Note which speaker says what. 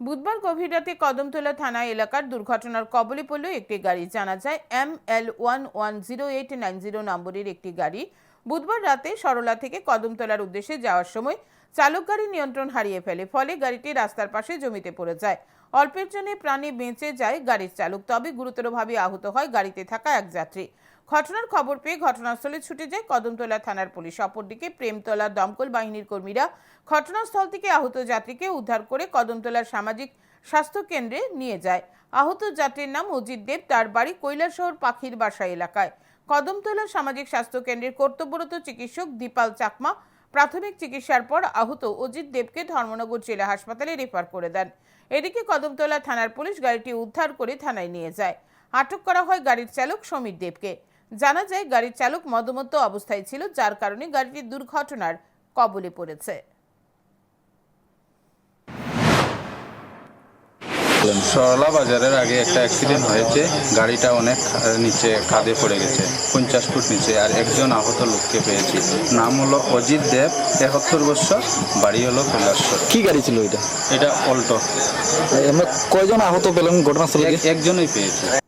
Speaker 1: বুধবার গভীর রাতে কদমতলা থানা এলাকার দুর্ঘটনার কবলে পড়ল একটি গাড়ি। জানা যায় M L one one zero eight nine zero নম্বরের একটি গাড়ি বুধবার রাতে সরলা থেকে কদমতলার উদ্দেশ্যে যাওয়ার সময় চালক গাড়ি নিয়ন্ত্রণ হারিয়ে ফেলে, ফলে গাড়িটি রাস্তার পাশে জমিতে পড়ে যায়। অল্পের জন্য প্রাণে বেঁচে যায় গাড়ির চালক, তবে গুরুতরভাবে আহত হয় গাড়িতে থাকা এক যাত্রী। ঘটনার খবর পেয়ে ঘটনাস্থলে ছুটে যায় কদমতলা থানার পুলিশ। অপরদিকে প্রেমতলা দমকল বাহিনীর কর্মীরা ঘটনাস্থল থেকে আহত যাত্রীকে উদ্ধার করে কদমতলার সামাজিক স্বাস্থ্য কেন্দ্রে নিয়ে যায়। আহত যাত্রীর নাম অজিত দেব, তার বাড়ি কৈলাসহর পাখির বাসা এলাকায়। কদমতলা সামাজিক স্বাস্থ্য কেন্দ্রের কর্তব্যরত চিকিৎসক দীপাল চাকমা প্রাথমিক চিকিৎসার পর আহত অজিত দেবকে ধর্মনগর জেলা হাসপাতালে রেফার করে দেন। এদিকে কদমতলা থানার পুলিশ গাড়িটি উদ্ধার করে থানায় নিয়ে যায়। আটক করা হয় গাড়ির চালক সমীর দেবকে। জানা যায়, গাড়ির চালক মদমত্ত অবস্থায় ছিল, যার কারণে গাড়িটি দুর্ঘটনার কবলে পড়েছে।
Speaker 2: সরলা বাজারের আগে একটা অ্যাক্সিডেন্ট হয়েছে গাড়িটা অনেক নিচে কাঁধে পড়ে গেছে পঞ্চাশ ফুট নিচে আর একজন আহত লোককে পেয়েছি। নাম হলো অজিত দেব একাত্তর বছর বাড়ি হলো কৈলাসর।
Speaker 3: কি গাড়ি ছিল এটা?
Speaker 2: এটা অল্টো।
Speaker 3: আমরা কয়জন আহত পেলাম ঘটনাস্থলে?
Speaker 2: এক- একজনই পেয়েছি।